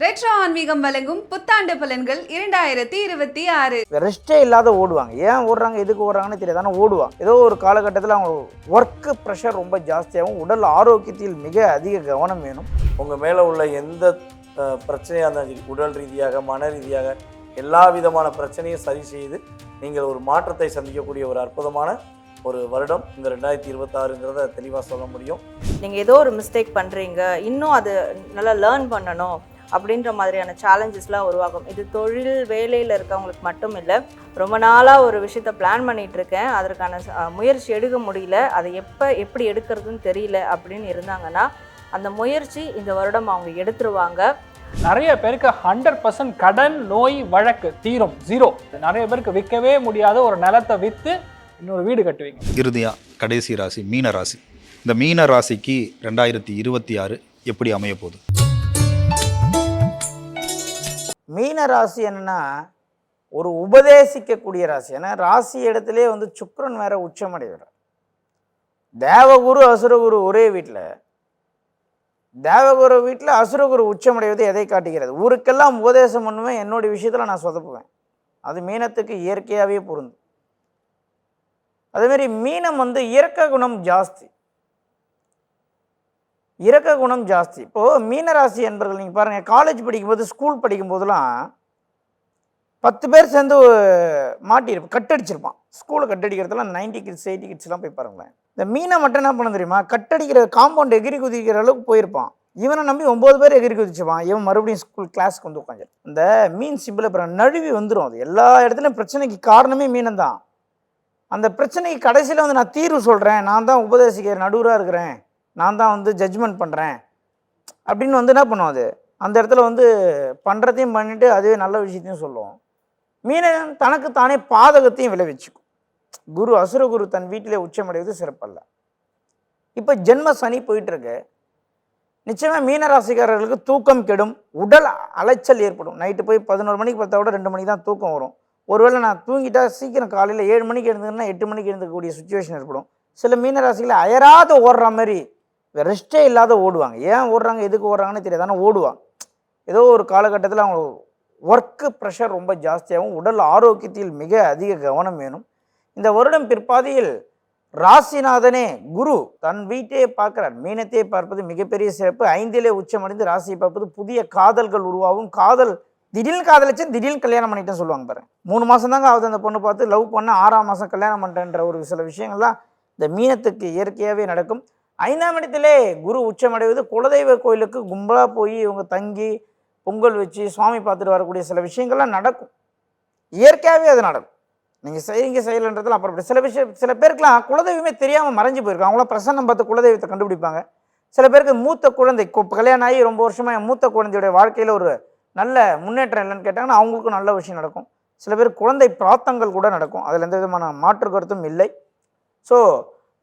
Retro ஆன்மீகம் வழங்கும் புத்தாண்டு பலன்கள் இரண்டாயிரத்தி இருபத்தி ஆறு. ரெஸ்டே இல்லாத ஓடுவாங்க. ஏன் ஓடுறாங்க எதுக்கு ஓடுறாங்கன்னு தெரியாது. ஆனால் ஓடுவாங்க. ஏதோ ஒரு காலகட்டத்தில் அவங்க ஒர்க்கு ப்ரெஷர் ரொம்ப ஜாஸ்தியாகும் உடல் ஆரோக்கியத்தில் மிக அதிக கவனம் வேணும். உங்கள் மேலே உள்ள எந்த பிரச்சனையாக இருந்தாலும் சரி உடல் ரீதியாக மன ரீதியாக எல்லா விதமான பிரச்சனையும் சரி செய்து நீங்கள் ஒரு மாற்றத்தை சந்திக்கக்கூடிய ஒரு அற்புதமான ஒரு வருடம் இந்த ரெண்டாயிரத்தி இருபத்தாறுங்கிறத தெளிவாக சொல்ல முடியும். நீங்கள் ஏதோ ஒரு மிஸ்டேக் பண்ணுறீங்க இன்னும் அது நல்லா லேர்ன் பண்ணணும். அப்படின்ற மாதிரியான சேலஞ்சஸ்லாம் உருவாகும். இது தொழில் வேலையில் இருக்கவங்களுக்கு மட்டும் இல்லை ரொம்ப நாளாக ஒரு விஷயத்த பிளான் பண்ணிட்டு இருக்கேன் அதற்கான முயற்சி எடுக்க முடியல. அதை எப்போ எப்படி எடுக்கிறதுன்னு தெரியல அப்படின்னு இருந்தாங்கன்னா அந்த முயற்சி இந்த வருடம் அவங்க எடுத்துருவாங்க. நிறைய பேருக்கு ஹண்ட்ரட் பர்சன்ட் கடன் நோய் வழக்கு தீரும். ஜீரோ நிறைய பேருக்கு விற்கவே முடியாத ஒரு நிலத்தை விற்று இன்னொரு வீடு கட்டுவீங்க. இறுதியாக கடைசி ராசி மீன ராசி. இந்த மீன ராசிக்கு ரெண்டாயிரத்தி இருபத்தி ஆறு எப்படி அமைய போகுது? மீன ராசி என்னன்னா ஒரு உபதேசிக்கக்கூடிய ராசி. ஏன்னா ராசி இடத்துலே வந்து சுக்ரன் வேற உச்சமடைகிறார். தேவகுரு அசுரகுரு ஒரே வீட்டில் தேவகுரு வீட்டில் அசுரகுரு உச்சமடைவது எதை காட்டுகிறது? ஊருக்கெல்லாம் உபதேசம் பண்ணுவேன் என்னுடைய விஷயத்தில் நான் சொதப்புவேன். அது மீனத்துக்கு இயற்கையாகவே பொருந்தும். அதேமாரி மீனம் வந்து இயற்கை குணம் ஜாஸ்தி. இரக்க குணம் ஜாஸ்தி. இப்போது மீனராசி என்பர்கள் நீங்கள் பாருங்கள் காலேஜ் படிக்கும்போது ஸ்கூல் படிக்கும்போதெல்லாம் பத்து பேர் சேர்ந்து மாட்டியிருப்பான் கட்டடிச்சிருப்பான். ஸ்கூலில் கட்டடிக்கிறதுலாம் நைன்டி கிட்ஸ் எயிட்டி கிட்ஸ்லாம் போய் பாருங்களேன். இந்த மீனை மட்டும் என்ன பண்ண தெரியுமா? கட்டடிக்கிற காம்பவுண்ட் எகிரி குதிக்கிற அளவுக்கு போயிருப்பான். இவனை நம்பி ஒம்பது பேர் எகிரி குதிச்சுப்பான். இவன் மறுபடியும் ஸ்கூல் கிளாஸ்க்கு வந்து உட்காந்துரு. இந்த மீன் சிம்பிள் அப்புறம் நழுவி வந்துடும் அது. எல்லா இடத்துலையும் பிரச்சனைக்கு காரணமே மீனம் தான் அந்த பிரச்சனைக்கு கடைசியில் வந்து நான் தீர்வு சொல்கிறேன் நான் தான் உபதேசிக்கிற நடுவராக இருக்கிறேன். நான் தான் வந்து ஜட்ஜ்மெண்ட் பண்ணுறேன் அப்படின்னு வந்து என்ன பண்ணும் அது? அந்த இடத்துல வந்து பண்ணுறதையும் பண்ணிவிட்டு அதுவே நல்ல விஷயத்தையும் சொல்லுவோம். மீனன் தனக்கு தானே பாதகத்தையும் விளைவிச்சுக்கும். குரு அசுரகுரு தன் வீட்டிலே உச்சமடைவது சிறப்பல்ல. இப்போ ஜென்ம சனி போயிட்டுருக்கு. நிச்சயமாக மீனராசிக்காரர்களுக்கு தூக்கம் கெடும். உடல் அலைச்சல் ஏற்படும். நைட்டு போய் பதினோரு மணிக்கு பார்த்தா கூட ரெண்டு மணிக்கு தான் தூக்கம் வரும். ஒருவேளை நான் தூங்கிட்டா சீக்கிரம் காலையில் ஏழு மணிக்கு எழுந்துங்கன்னா எட்டு மணிக்கு எழுந்துக்கக்கூடிய சுச்சுவேஷன் ஏற்படும். சில மீனராசிகளை அயராத ஓடுற மாதிரி ரெஸ்டே இல்லாத ஓடுவாங்க. ஏன் ஓடுறாங்க? எதுக்கு ஓடுறாங்கன்னு தெரியாது. ஆனால் ஓடுவாங்க. ஏதோ ஒரு காலகட்டத்தில் அவங்க ஒர்க்கு ப்ரெஷர் ரொம்ப ஜாஸ்தியாகவும் உடல் ஆரோக்கியத்தில் மிக அதிக கவனம் வேணும். இந்த வருடம் பிற்பாதையில் ராசிநாதனே குரு தன் வீட்டையே பார்க்கிறார். மீனத்தையே பார்ப்பது மிகப்பெரிய சிறப்பு. ஐந்திலே உச்சமடைந்து ராசியை பார்ப்பது புதிய காதல்கள் உருவாகும். காதல் திடீர்னு காதலிச்சு திடீர்னு கல்யாணம் பண்ணிட்டேன்னு சொல்லுவாங்க பாருங்க. மூணு மாதம் தாங்க ஆகுது அந்த பொண்ணு பார்த்து. லவ் பண்ண ஆறாம் மாதம் கல்யாணம் பண்ணுறேன்ற ஒரு சில விஷயங்கள்லாம் இந்த மீனத்துக்கு இயற்கையாகவே நடக்கும். ஐந்தாம் இடத்திலே குரு உச்சமடைவது குலதெய்வ கோயிலுக்கு கும்பலாக போய் இவங்க தங்கி பொங்கல் வச்சு சுவாமி பார்த்துட்டு வரக்கூடிய சில விஷயங்கள்லாம் நடக்கும். இயற்கையாகவே அது நடக்கும். நீங்கள் செய்யுங்க செய்யலைன்றதுல அப்புறம் சில விஷயம் சில பேருக்குலாம் குலதெய்வமே தெரியாமல் மறைஞ்சு போயிருக்கும். அவங்களாம் பிரசன்னம் பார்த்து குலதெய்வத்தை கண்டுபிடிப்பாங்க. சில பேருக்கு மூத்த குழந்தை கல்யாணம் ஆகி ரொம்ப வருஷமாக என் மூத்த குழந்தையுடைய வாழ்க்கையில் ஒரு நல்ல முன்னேற்றம் இல்லைன்னு கேட்டாங்கன்னா அவங்களுக்கும் நல்ல விஷயம் நடக்கும். சில பேர் குழந்தை பிராத்தங்கள் கூட நடக்கும். அதில் எந்த விதமான மாற்று கருத்தும் இல்லை. ஸோ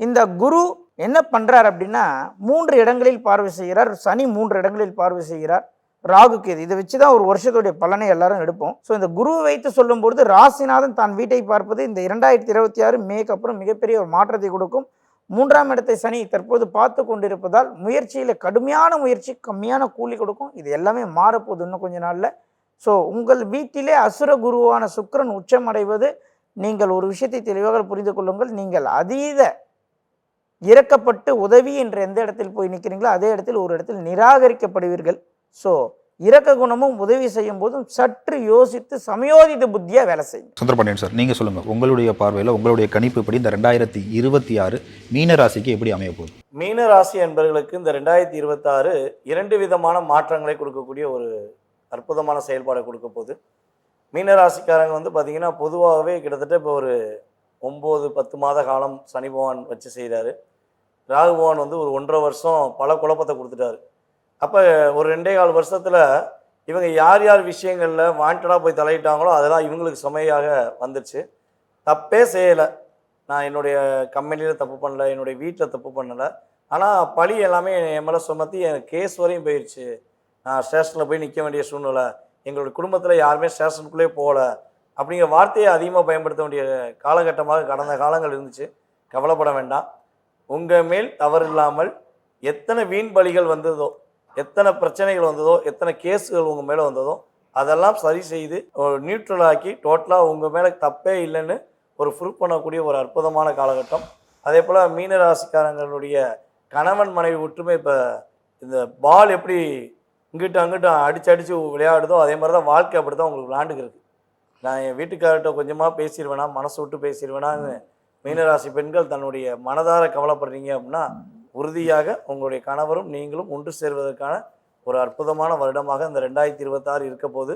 இந்த குரு என்ன பண்ணுறார் அப்படின்னா மூன்று இடங்களில் பார்வை செய்கிறார். சனி மூன்று இடங்களில் பார்வை செய்கிறார். ராகு கேது. இதை வச்சு தான் ஒரு வருஷத்துடைய பலனை எல்லாரும் எடுப்போம். ஸோ இந்த குருவை வைத்து சொல்லும்பொழுது ராசிநாதன் தான் வீட்டை பார்ப்பது இந்த இரண்டாயிரத்தி இருபத்தி ஆறு மேக்கு அப்புறம் மிகப்பெரிய ஒரு மாற்றத்தை கொடுக்கும். மூன்றாம் இடத்தை சனி தற்போது பார்த்து கொண்டிருப்பதால் முயற்சியில் கடுமையான முயற்சி கம்மியான கூலி கொடுக்கும். இது எல்லாமே மாறப்போகுது இன்னும் கொஞ்ச நாளில். ஸோ உங்கள் வீட்டிலே அசுர குருவான சுக்கிரன் உச்சமடைவது நீங்கள் ஒரு விஷயத்தை தெளிவாக புரிந்து கொள்ளுங்கள். நீங்கள் அதீத இறக்கப்பட்டு உதவி என்ற எந்த இடத்தில் போய் நிற்கிறீங்களோ அதே இடத்தில் ஒரு இடத்தில் நிராகரிக்கப்படுவீர்கள். ஸோ இரக்க குணமும் உதவி செய்யும் போதும் சற்று யோசித்து சமயோதித புத்தியா வேலை செய்யும் சுந்தரபாண்டியன் சார் நீங்கள் சொல்லுங்கள் உங்களுடைய பார்வையில் உங்களுடைய கணிப்பு படி இந்த ரெண்டாயிரத்தி இருபத்தி ஆறு மீன ராசிக்கு எப்படி அமைய போகுது? மீன ராசி என்பவர்களுக்கு இந்த ரெண்டாயிரத்தி இருபத்தாறு இரண்டு விதமான மாற்றங்களை கொடுக்கக்கூடிய ஒரு அற்புதமான செயல்பாடை கொடுக்க போகுது. மீன ராசிக்காரங்க வந்து பார்த்திங்கன்னா பொதுவாகவே கிட்டத்தட்ட இப்போ ஒரு ஒம்பது பத்து மாத காலம் சனி பகவான் வச்சு செய்கிறாரு ராகுபவான் வந்து ஒரு ஒன்றரை வருஷம் பல குழப்பத்தை கொடுத்துட்டாரு. அப்போ ஒரு ரெண்டே கால் வருஷத்தில் இவங்க யார் யார் விஷயங்களில் வாண்டடாக போய் தலையிட்டாங்களோ அதெல்லாம் இவங்களுக்கு சுமையாக வந்துருச்சு. தப்பே செய்யலை. நான் என்னுடைய கம்பெனியில் தப்பு பண்ணல என்னுடைய வீட்டில் தப்பு பண்ணலை. ஆனால் பழி எல்லாமே என் மேலே சுமத்தி என் கேஸ் வரையும் போயிடுச்சு நான் ஸ்டேஷனில் போய் நிற்க வேண்டிய சூழ்நிலை. எங்களுடைய குடும்பத்தில் யாருமே ஸ்டேஷனுக்குள்ளே போகல. அப்படிங்கிற வார்த்தையை அதிகமாக பயன்படுத்த வேண்டிய காலகட்டமாக கடந்த காலங்கள் இருந்துச்சு. கவலைப்பட வேண்டாம். உங்கள் மேல் தவறு இல்லாமல் எத்தனை வீண் பலிகள் வந்ததோ எத்தனை பிரச்சனைகள் வந்ததோ எத்தனை கேஸுகள் உங்கள் மேலே வந்ததோ அதெல்லாம் சரி செய்து நியூட்ரலாக்கி ஆக்கி டோட்டலாக உங்கள் மேலே தப்பே இல்லைன்னு ஒரு ப்ரூவ் பண்ணக்கூடிய ஒரு அற்புதமான காலகட்டம். அதே போல் மீனராசிக்காரங்களுடைய கணவன் மனைவி ஒற்றுமை இப்போ இந்த பால் எப்படி இங்கிட்டு அங்கிட்டு அடிச்சு அடித்து விளையாடுதோ அதே மாதிரி தான் வாழ்க்கை அப்படி தான் உங்களுக்கு விளையாண்டுருக்கு நான் என் வீட்டுக்கார்கிட்ட கொஞ்சமாக பேசிடுவேனா மனசு விட்டு பேசிடுவேனான்னு மீனராசி பெண்கள் தன்னுடைய மனதார கவலைப்படுறீங்க அப்படின்னா உறுதியாக உங்களுடைய கணவரும் நீங்களும் ஒன்று சேர்வதற்கான ஒரு அற்புதமான வருடமாக இந்த ரெண்டாயிரத்தி இருபத்தாறு இருக்க போது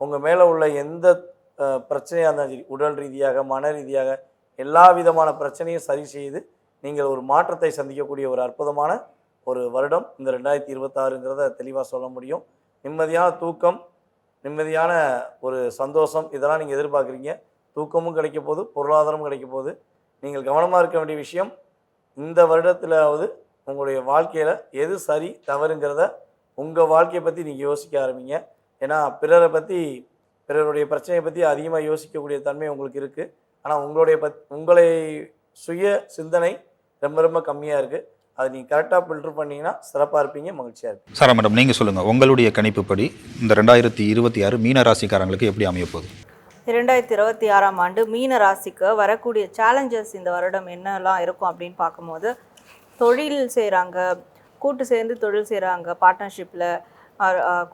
உங்கள் மேலே உள்ள எந்த பிரச்சனையாக இருந்தாலும் சரி உடல் ரீதியாக மன ரீதியாக எல்லா விதமான பிரச்சனையும் சரி செய்து நீங்கள் ஒரு மாற்றத்தை சந்திக்கக்கூடிய ஒரு அற்புதமான ஒரு வருடம் இந்த ரெண்டாயிரத்தி இருபத்தாறுங்கிறத தெளிவாக சொல்ல முடியும். நிம்மதியான தூக்கம் நிம்மதியான ஒரு சந்தோஷம் இதெல்லாம் நீங்கள் எதிர்பார்க்குறீங்க. தூக்கமும் கிடைக்க போகுது பொருளாதாரமும் கிடைக்க போகுது. நீங்கள் கவனமாக இருக்க வேண்டிய விஷயம் இந்த வருடத்திலாவது உங்களுடைய வாழ்க்கையில் எது சரி தவறுங்கிறத உங்கள் வாழ்க்கையை பற்றி நீங்கள் யோசிக்க ஆரம்பிங்க. ஏன்னா பிறரை பற்றி பிறருடைய பிரச்சனையை பற்றி அதிகமாக யோசிக்கக்கூடிய தன்மை உங்களுக்கு இருக்குது ஆனால் உங்களுடைய பத் உங்களை சுய சிந்தனை ரொம்ப ரொம்ப கம்மியாக இருக்குது அதை நீங்கள் கரெக்டாக ஃபில்டர் பண்ணீங்கன்னா சிறப்பாக இருப்பீங்க மகிழ்ச்சியாக இருக்கும் சாரா மேடம் நீங்கள் சொல்லுங்கள் உங்களுடைய கணிப்புப்படி இந்த ரெண்டாயிரத்தி இருபத்தி ஆறு மீன ராசிக்காரங்களுக்கு எப்படி அமைய போகுது? இரண்டாயிரத்தி இருபத்தி ஆறாம் ஆண்டு மீன ராசிக்கு வரக்கூடிய சேலஞ்சஸ் இந்த வருடம் என்னெல்லாம் இருக்கும் அப்படின்னு பார்க்கும்போது தொழில் செய்கிறாங்க கூட்டு சேர்ந்து தொழில் செய்கிறாங்க பார்ட்னர்ஷிப்பில்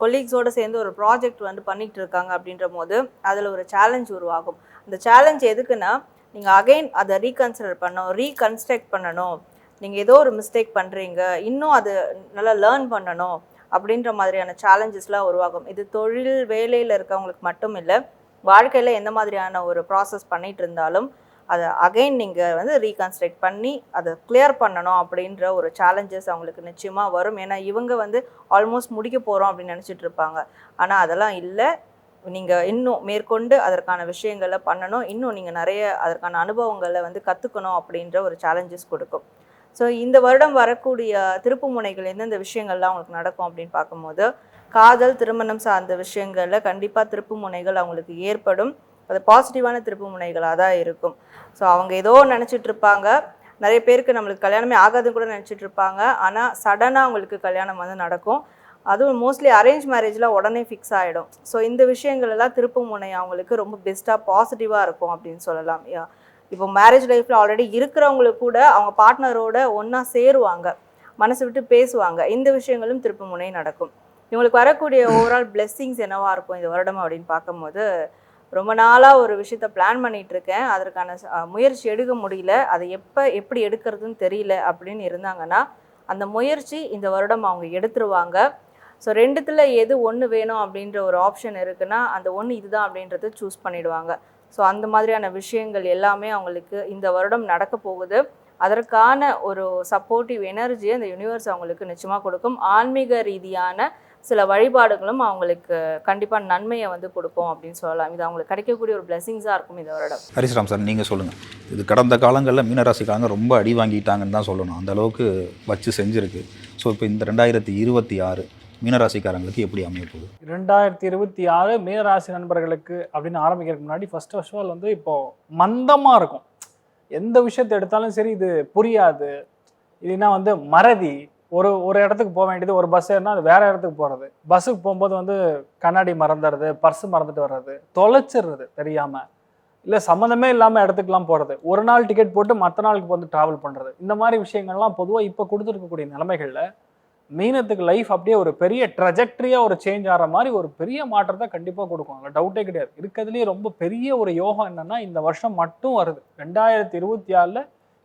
கொலீக்ஸோடு சேர்ந்து ஒரு ப்ராஜெக்ட் வந்து பண்ணிகிட்டு இருக்காங்க அப்படின்ற போது அதில் ஒரு சேலஞ்ச் உருவாகும். அந்த சேலஞ்ச் எதுக்குன்னா நீங்கள் அகைன் அதை ரீகன்சிடர் பண்ணணும் ரீகன்ஸ்ட்ரக்ட் பண்ணணும். நீங்கள் ஏதோ ஒரு மிஸ்டேக் பண்ணுறீங்க இன்னும் அது நல்லா லேர்ன் பண்ணணும் அப்படின்ற மாதிரியான சேலஞ்சஸ்லாம் உருவாகும். இது தொழில் வேலையில் இருக்கவங்களுக்கு மட்டும் இல்லை வாழ்க்கையில் எந்த மாதிரியான ஒரு ப்ராசஸ் பண்ணிட்டு இருந்தாலும் அதை அகைன் நீங்கள் வந்து ரீகன்ஸ்ட்ரக்ட் பண்ணி அதை கிளியர் பண்ணணும் அப்படின்ற ஒரு சேலஞ்சஸ் அவங்களுக்கு நிச்சயமாக வரும். ஏன்னா இவங்க வந்து ஆல்மோஸ்ட் முடிக்க போகிறோம் அப்படின்னு நினச்சிட்டு இருப்பாங்க. ஆனால் அதெல்லாம் இல்லை. நீங்கள் இன்னும் மேற்கொண்டு அதற்கான விஷயங்களை பண்ணணும். இன்னும் நீங்கள் நிறைய அதற்கான அனுபவங்களை வந்து கற்றுக்கணும் அப்படின்ற ஒரு சேலஞ்சஸ் கொடுக்கும். ஸோ இந்த வருடம் வரக்கூடிய திருப்பு முனைகள் எந்தெந்த விஷயங்கள்லாம் அவங்களுக்கு நடக்கும் அப்படின்னு பார்க்கும்போது காதல் திருமணம் சார்ந்த விஷயங்களில் கண்டிப்பாக திருப்பு முனைகள் அவங்களுக்கு ஏற்படும். அது பாசிட்டிவான திருப்பு முனைகளாக தான் இருக்கும். ஸோ அவங்க ஏதோ நினச்சிட்டு இருப்பாங்க. நிறைய பேருக்கு நம்மளுக்கு கல்யாணமே ஆகாதுன்னு கூட நினச்சிட்டு இருப்பாங்க. ஆனால் சடனாக அவங்களுக்கு கல்யாணம் வந்து நடக்கும். அதுவும் மோஸ்ட்லி அரேஞ்ச் மேரேஜில் உடனே ஃபிக்ஸ் ஆகிடும் ஸோ இந்த விஷயங்கள் எல்லாம் திருப்பு முனை அவங்களுக்கு ரொம்ப பெஸ்ட்டாக பாசிட்டிவாக இருக்கும் அப்படின்னு சொல்லலாம். யா இப்போ மேரேஜ் லைஃப்பில் ஆல்ரெடி இருக்கிறவங்களுக்கு கூட அவங்க பார்ட்னரோட ஒன்றா சேருவாங்க. மனசு விட்டு பேசுவாங்க. இந்த விஷயங்களும் திருப்பு முனை நடக்கும். இவங்களுக்கு வரக்கூடிய ஓவரால் பிளெஸ்ஸிங்ஸ் என்னவா இருக்கும் இந்த வருடம் அப்படின்னு பார்க்கும்போது ரொம்ப நாளாக ஒரு விஷயத்த பிளான் பண்ணிட்டு இருக்கேன். அதற்கான முயற்சி எடுக்க முடியல. அதை எப்போ எப்படி எடுக்கிறதுன்னு தெரியல அப்படின்னு இருந்தாங்கன்னா அந்த முயற்சி இந்த வருடம் அவங்க எடுத்துருவாங்க. ஸோ ரெண்டுத்தில் எது ஒன்று வேணும் அப்படின்ற ஒரு ஆப்ஷன் இருக்குன்னா அந்த ஒன்று இதுதான் அப்படின்றத சூஸ் பண்ணிடுவாங்க. ஸோ அந்த மாதிரியான விஷயங்கள் எல்லாமே அவங்களுக்கு இந்த வருடம் நடக்க போகுது. அதற்கான ஒரு சப்போர்ட்டிவ் எனர்ஜியை அந்த யூனிவர்ஸ் அவங்களுக்கு நிச்சயமாக கொடுக்கும். ஆன்மீக ரீதியான சில வழிபாடுகளும் அவங்களுக்கு கண்டிப்பாக நன்மையை வந்து கொடுக்கும் அப்படின்னு சொல்லலாம். இது அவங்களுக்கு கிடைக்கக்கூடிய ஒரு பிளெஸிங்ஸாக இருக்கும் இந்த வருடம். ஹரிஸ்ராம் சார் நீங்கள் சொல்லுங்கள் இது கடந்த காலங்களில் மீனராசிக்காரங்க ரொம்ப அடி வாங்கிட்டாங்கன்னு தான் சொல்லணும். அந்த அளவுக்கு வச்சு செஞ்சுருக்கு. ஸோ இப்போ இந்த ரெண்டாயிரத்தி இருபத்தி ஆறு மீனராசிக்காரங்களுக்கு எப்படி அமைய போகுது? ரெண்டாயிரத்தி இருபத்தி ஆறு மீனராசி நண்பர்களுக்கு அப்படின்னு ஆரம்பிக்கிறதுக்கு முன்னாடி ஃபர்ஸ்ட் ஆஃப் ஆல் வந்து இப்போ மந்தமாக இருக்கும். எந்த விஷயத்தை எடுத்தாலும் சரி இது புரியாது. இல்லைன்னா வந்து மறதி ஒரு ஒரு இடத்துக்கு போக வேண்டியது ஒரு பஸ் ஏறினா அது வேற இடத்துக்கு போகிறது பஸ்ஸுக்கு போகும்போது வந்து கண்ணாடி மறந்துடுறது பர்ஸ் மறந்துட்டு வர்றது தொலைச்சிடுறது தெரியாமல் இல்லை சம்மந்தமே இல்லாமல் இடத்துக்குலாம் போகிறது ஒரு நாள் டிக்கெட் போட்டு மற்ற நாளுக்கு வந்து ட்ராவல் பண்ணுறது இந்த மாதிரி விஷயங்கள்லாம் பொதுவாக இப்போ கொடுத்துருக்கக்கூடிய நிலைமைகளில் மீனத்துக்கு லைஃப் அப்படியே ஒரு பெரிய ட்ரஜெக்டரியாக ஒரு சேஞ்ச் ஆகிற மாதிரி ஒரு பெரிய மாற்றத்தை கண்டிப்பாக கொடுக்கும். அதில் டவுட்டே கிடையாது. இருக்கிறதுலேயே ரொம்ப பெரிய ஒரு யோகம் என்னென்னா இந்த வருஷம் மட்டும் வருது. ரெண்டாயிரத்தி இருபத்தி ஆறில்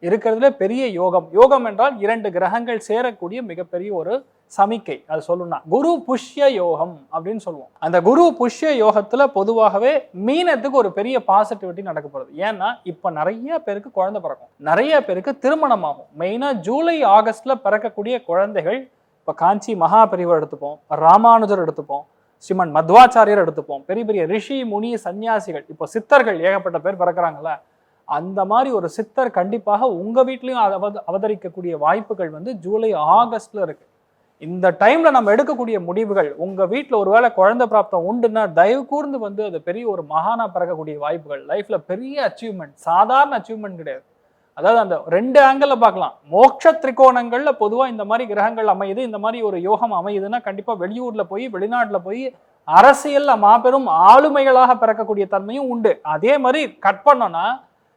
இருக்கிறதுல பெரிய யோகம். யோகம் என்றால் இரண்டு கிரகங்கள் சேரக்கூடிய மிகப்பெரிய ஒரு சமிக்கை. அது சொல்லணும்னா குரு புஷ்ய யோகம் அப்படின்னு சொல்லுவோம். அந்த குரு புஷ்ய யோகத்துல பொதுவாகவே மீனத்துக்கு ஒரு பெரிய பாசிட்டிவிட்டி நடக்க போறது. ஏன்னா இப்ப நிறைய பேருக்கு குழந்தை பிறக்கும். நிறைய பேருக்கு திருமணம் ஆகும் மெயினா ஜூலை ஆகஸ்ட்ல பிறக்கக்கூடிய குழந்தைகள் இப்ப காஞ்சி மகாபெரிவர் எடுத்துப்போம் ராமானுஜர் எடுத்துப்போம் ஸ்ரீமன் மத்வாச்சாரியர் எடுத்துப்போம் பெரிய பெரிய ரிஷி முனி சன்னியாசிகள் இப்போ சித்தர்கள் ஏகப்பட்ட பேர் பிறக்கிறாங்களே அந்த மாதிரி ஒரு சித்தர் கண்டிப்பாக உங்கள் வீட்லேயும் அவத அவதரிக்கக்கூடிய வாய்ப்புகள் வந்து ஜூலை ஆகஸ்டில் இருக்கு. இந்த டைமில் நம்ம எடுக்கக்கூடிய முடிவுகள் உங்கள் வீட்டில் ஒருவேளை குழந்தை பிராப்தம் உண்டுன்னா தயவு கூர்ந்து வந்து அது பெரிய ஒரு மகானாக பிறக்கக்கூடிய வாய்ப்புகள். லைஃப்பில் பெரிய அச்சீவ்மெண்ட் சாதாரண அச்சீவ்மெண்ட் கிடையாது. அதாவது அந்த ரெண்டு ஆங்கிளில் பார்க்கலாம். மோட்ச திரிகோணங்களில் பொதுவாக இந்த மாதிரி கிரகங்கள் அமையுது இந்த மாதிரி ஒரு யோகம் அமையுதுன்னா கண்டிப்பாக வெளியூரில் போய் வெளிநாட்டில் போய் அரசியலில் மாபெரும் ஆளுமைகளாக பிறக்கக்கூடிய தன்மையும் உண்டு. அதே மாதிரி கட் பண்ணோன்னா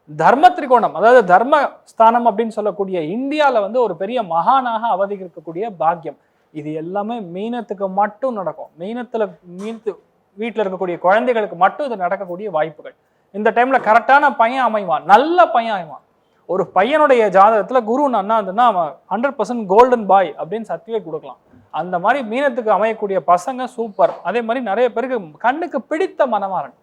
தர்ம திரிகோணம் அதாவது தர்ம ஸ்தானம் அப்படின்னு சொல்லக்கூடிய இந்தியாவில் வந்து ஒரு பெரிய மகானாக அவதரிக்கக்கூடிய பாக்கியம். இது எல்லாமே மீனத்துக்கு மட்டும் நடக்கும். மீனத்தில் மீனத்து வீட்டில் இருக்கக்கூடிய குழந்தைகளுக்கு மட்டும் இது நடக்கக்கூடிய வாய்ப்புகள். இந்த டைமில் கரெக்டான பையன் அமைவான். நல்ல பையன் அமைவான் ஒரு பையனுடைய ஜாதகத்தில் குரு நன்னா இருந்ததுன்னா அவன் ஹண்ட்ரட் பர்சன்ட் கோல்டன் பாய் அப்படின்னு சர்டிஃபிகேட் கொடுக்கலாம். அந்த மாதிரி மீனத்துக்கு அமையக்கூடிய பசங்க சூப்பர் அதே மாதிரி நிறைய பேருக்கு கண்ணுக்கு பிடித்த மனமாறன்.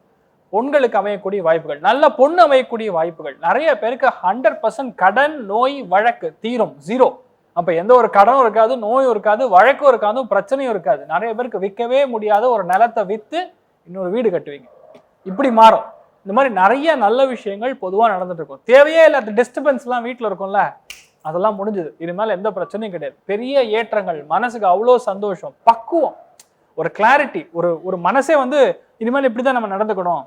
பொண்களுக்கு அமையக்கூடிய வாய்ப்புகள் நல்ல பொண்ணு அமையக்கூடிய வாய்ப்புகள். நிறைய பேருக்கு ஹண்ட்ரட் பர்சன்ட் கடன் நோய் வழக்கு தீரும் ஜீரோ அப்ப எந்த ஒரு கடனும் இருக்காது நோயும் இருக்காது வழக்கும் இருக்காது பிரச்சனையும் இருக்காது. நிறைய பேருக்கு விற்கவே முடியாத ஒரு நிலத்தை வித்து இன்னொரு வீடு கட்டுவீங்க. இப்படி மாறும். இந்த மாதிரி நிறைய நல்ல விஷயங்கள் பொதுவா நடந்துட்டு இருக்கும் தேவையே இல்லாத டிஸ்டர்பன்ஸ்லாம் வீட்டில் இருக்கும்ல. அதெல்லாம் முடிஞ்சுது. இனிமேல் எந்த பிரச்சனையும் கிடையாது. பெரிய ஏற்றங்கள் மனசுக்கு அவ்வளோ சந்தோஷம் பக்குவம். ஒரு கிளாரிட்டி ஒரு ஒரு மனசே வந்து இனிமேல் இப்படி தான் நம்ம நடந்துக்கணும்.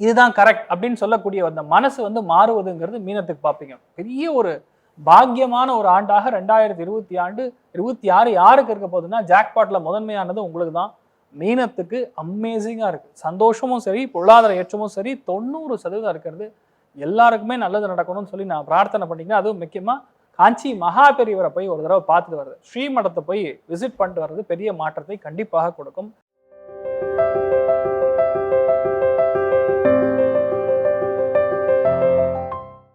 இதுதான் கரெக்ட் அப்படின்னு சொல்லக்கூடிய அந்த மனசு வந்து மாறுவதுங்கிறது மீனத்துக்கு பார்ப்பீங்க பெரிய ஒரு பாக்கியமான ஒரு ஆண்டாக ரெண்டாயிரத்தி இருபத்தி ஆண்டு இருபத்தி ஆறு யாருக்கு இருக்க போகுதுன்னா ஜாக்பாட்டில் முதன்மையானது உங்களுக்கு தான் மீனத்துக்கு அமேசிங்காக இருக்குது சந்தோஷமும் சரி பொருளாதார ஏற்றமும் சரி தொண்ணூறு சதவீதம் இருக்கிறது. எல்லாருக்குமே நல்லது நடக்கணும்னு சொல்லி நான் பிரார்த்தனை பண்ணிங்கன்னா அதுவும் முக்கியமாக காஞ்சி மகா பெரியவரை போய் ஒரு தடவை பார்த்துட்டு வருது ஸ்ரீமடத்தை போய் விசிட் பண்ணிட்டு வர்றது பெரிய மாற்றத்தை கண்டிப்பாக கொடுக்கும்.